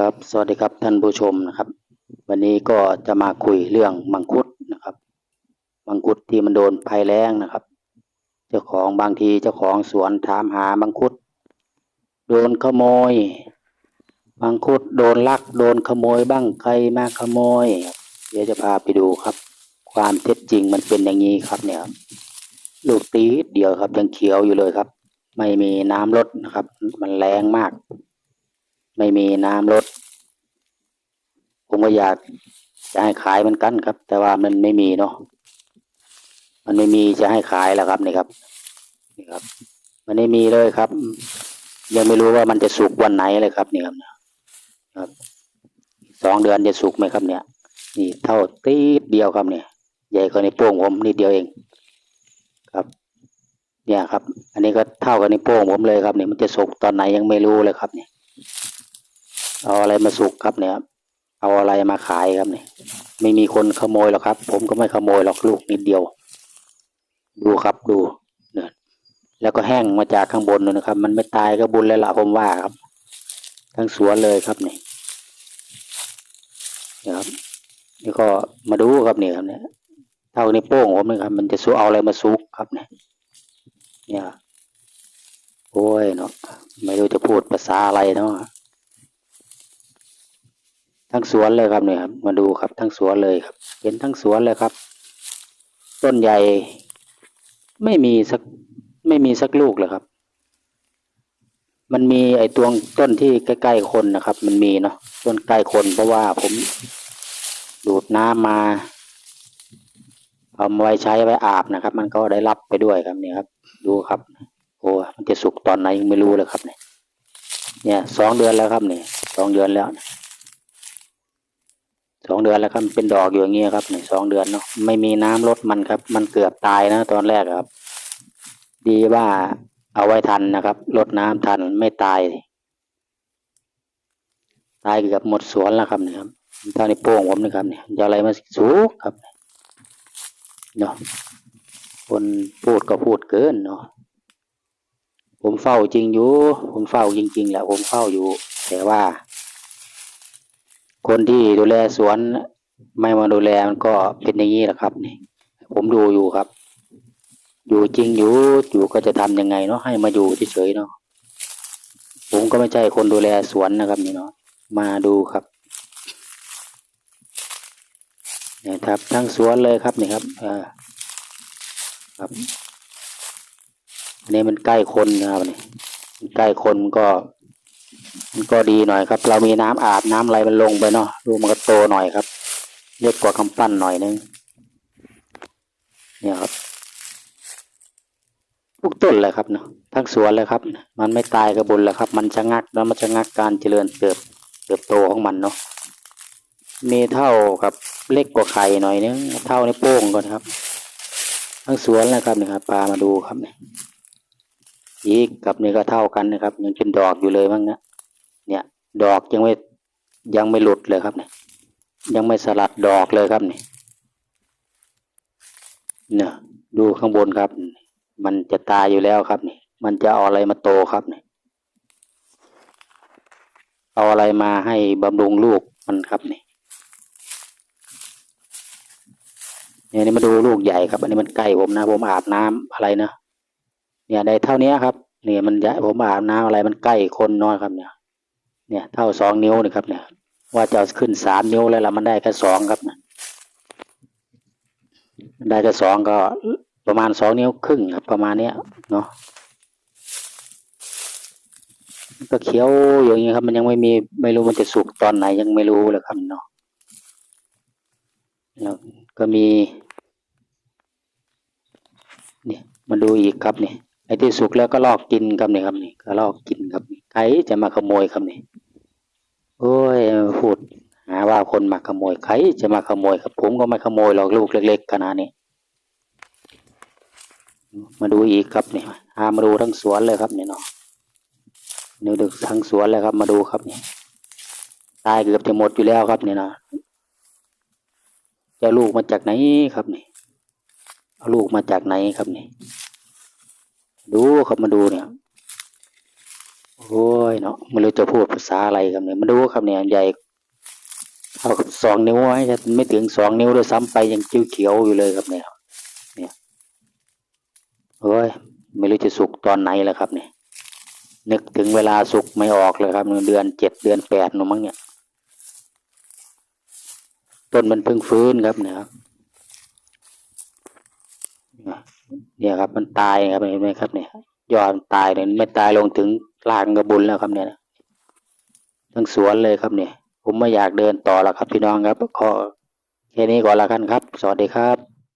ครับ สวัสดีครับท่านผู้ชมนะครับ วันนี้ก็จะมาคุยเรื่องมังคุดนะครับมังคุดที่มันโดนภัยแล้งนะครับ เจ้าของบางทีเจ้าของสวนถามหามังคุด โดนขโมยมังคุดโดนลักโดนขโมยบ้างใครมาขโมย เดี๋ยวจะพาไปดูครับ ความเท็จจริงมันเป็นอย่างนี้ครับเนี่ยครับลูกตีดเดียวครับยังเขียวอยู่เลยครับ ไม่มีน้ำลดนะครับ มันแรงมาก ไม่มีน้ำลดผมก็อยากจะให้ขายเหมันกันครับ แต่ว่ามันไม่มีเนาะมันไม่มีจะให้ขายแล้วครับนี่ครับนี่ครับ มันไม่มีเลยครับ ยังไม่รู้ว่ามันจะสุกวันไหนเลยครับนี่ครับครับสองเดือนจะสุกไหมครับเนี่ย นี่เท่าตีดเดียวครับเนี่ยใหญ่กว่าในโป้งผมนิดเดียวเองครับ เนี่ยครับ อันนี้ก็เท่ากับในวโป้งผมเลยครับเนี่ยมันจะสุกตอนไหนยังไม่รู้เลยครับเนี่ย เอาอะไรมาสุกครับเนี่ยเอาอะไรมาขายครับเนี่ยไม่มีคนขโมยหรอกครับ ผมก็ไม่ขโมยหรอกลูกนิดเดียว ดูครับดูเนี่ยแล้วก็แห้งมาจากข้างบนเลยนะครับ มันไม่ตายก็บุญแล้วล่ะผมว่าครับ ทั้งสวนเลยครับเนี่ยนี่ครับนี่ก็มาดูครับเนี่ยครับเนี่ยเท่าในโป้งผมนะครับ มันจะสู้เอาอะไรมาซุกครับเนี่ยเนี่ยโอ้ยเนาะไม่รู้จะพูดภาษาอะไรเนาะ ทั้งสวนเลยครับเนี่ยครับ มาดูครับทั้งสวนเลยครับ เห็นทั้งสวนเลยครับ ต้นใหญ่ไม่มีสักไม่มีสักลูกเลยครับ มันมีไอ้ตัวต้นที่ใกล้ๆคนนะครับ มันมีเนาะต้นใกล้คนเพราะว่าผมดูดน้ำมาเอาไว้ใช้ไว้อาบนะครับ มันก็ได้รับไปด้วยครับเนี่ยครับ ดูครับ โอ้มันจะสุกตอนไหนยังไม่รู้เลยครับเนี่ย เนี่ยสองเดือนแล้วครับเนี่ยสองเดือนแล้ว สองเดือนแล้วครับเป็นดอกอยู่อย่างเงี้ยครับเนี่ยสองเดือนเนาะไม่มีน้ำลดมันครับ มันเกือบตายนะ ตอนแรกครับ ดีว่าเอาไว้ทันนะครับลดน้ำทันไม่ตาย ตายเกือบหมดสวนแล้วครับเนี่ยครับเท่านี้โป้งผมนะครับเนี่ยจะอะไรมาสูกครับเนาะคนพูดก็พูดเกินเนาะผมเฝ้าจริงอยู่ ผมเฝ้าจริงๆแหละผมเฝ้าอยู่ แต่ว่า คนที่ดูแลสวนไม่มาดูแลมันก็เป็นอย่างนี้แหละครับ นี่ ผมดูอยู่ครับ อยู่จริงอยู่อยู่ก็จะทำยังไงเนาะให้มาอยู่เฉยๆเนาะผมก็ไม่ใช่คนดูแลสวนนะครับ นี่เนาะมาดูครับนี่ครับ ทั้งสวนเลยครับนี่ครับอ่าครับอันนี้มันใกล้คนนะครับนี่ใกล้คนก็ มันก็ดีหน่อยครับ เรามีน้ำอาบน้ำอะไรมันลงไปเนาะดูมันก็โตหน่อยครับเล็กกว่าคำปั้นหน่อยนึงเนี่ยครับทุกต้นเลยครับเนาะทั้งสวนเลยครับ มันไม่ตายกระบุญแล้วครับ มันชะงักแล้วมันชะงักการเจริญเติบเติบโตของมันเนาะมีเท่ากับเล็กกว่าไข่หน่อยนึงเท่าในโป้งก่อนครับ ทั้งสวนเลยครับนี่ครับปลามาดูครับเนี่ยอีกกับนี่ก็เท่ากันนะครับยังเป็นดอกอยู่เลยมั้งนะ เนี่ย ดอกยังไม่ยังไม่หลุดเลยครับเนี่ยยังไม่สลัดดอกเลยครับเนี่ยเนี่ยดูข้างบนครับ มันจะตายอยู่แล้วครับนี่มันจะเอาอะไรมาโตครับเนี่ยเอาอะไรมาให้บำรุงลูกมันครับนี่เนี่ยนี่มาดูลูกใหญ่ครับ อันนี้มันใกล้ผมนะผมอาบน้ำอะไรนะเนี่ยได้เท่านี้ครับ เนี่ยมันใหญ่ผมอาบน้ำอะไรมันใกล้คนน้อยครับเนี่ย เนี่ยเท่าสองนิ้วนะครับ เนี่ย ว่าจะขึ้นสามนิ้วแล้วล่ะมันได้แค่สองครับนะได้แค่สองก็ประมาณสองนิ้วครึ่งครับประมาณเนี้ยเนาะก็เขียวอย่างนี้ครับมันยังไม่มีไม่รู้มันจะสุกตอนไหนยังไม่รู้เลยครับเนาะแล้วก็มีเนี่ยมาดูอีกครับเนี่ยไอ้ที่สุกแล้วก็ลอกกินครับเนี่ยครับนี่ก็ลอกกินครับใครจะมาขโมยครับเนี่ โอ้ยพูดหาว่าคนมาขโมยใครจะมาขโมยครับ ผมก็ไม่ขโมยหรอกลูกเล็ก ๆขนาดนี้ มาดูอีกครับเนี่ยหามาดูทั้งสวนเลยครับเนี่ยเนาะนี่ดูทั้งสวนเลยครับ มาดูครับเนี่ยตายเกือบจะหมดอยู่แล้วครับเนี่ยนาะจะลูกมาจากไหนครับนี่เอาลูกมาจากไหนครับนี่ดูครับมาดูเนี่ย โอ้ยเนาะไม่รู้จะพูดภาษาอะไรครับเนี่ยมาดูครับเนี่ยใหญ่เท่ากับสองนิ้วไว้ไม่ถึงสองนิ้วด้วยซ้ำไปยังจิ้วเขียวอยู่เลยครับเนี่ยเนี่ยโอ้ยไม่รู้จะสุกตอนไหนแล้วครับเนี่ยนึกถึงเวลาสุกไม่ออกเลยครับเดือนเจ็ดเดือนแปดหนูมั้งเนี่ยต้นมันเพิ่งฟื้นครับเนี่ยเนี่ยครับมันตายครับเห็นไหมครับเนี่ยยอดมันตายเลยไม่ตายลงถึง ลางกระบุญแล้วครับเนี่ยทั้งสวนเลยครับเนี่ย ผมไม่อยากเดินต่อแล้วครับพี่น้องครับขอแค่นี้ก่อนละกันครับ สวัสดีครับ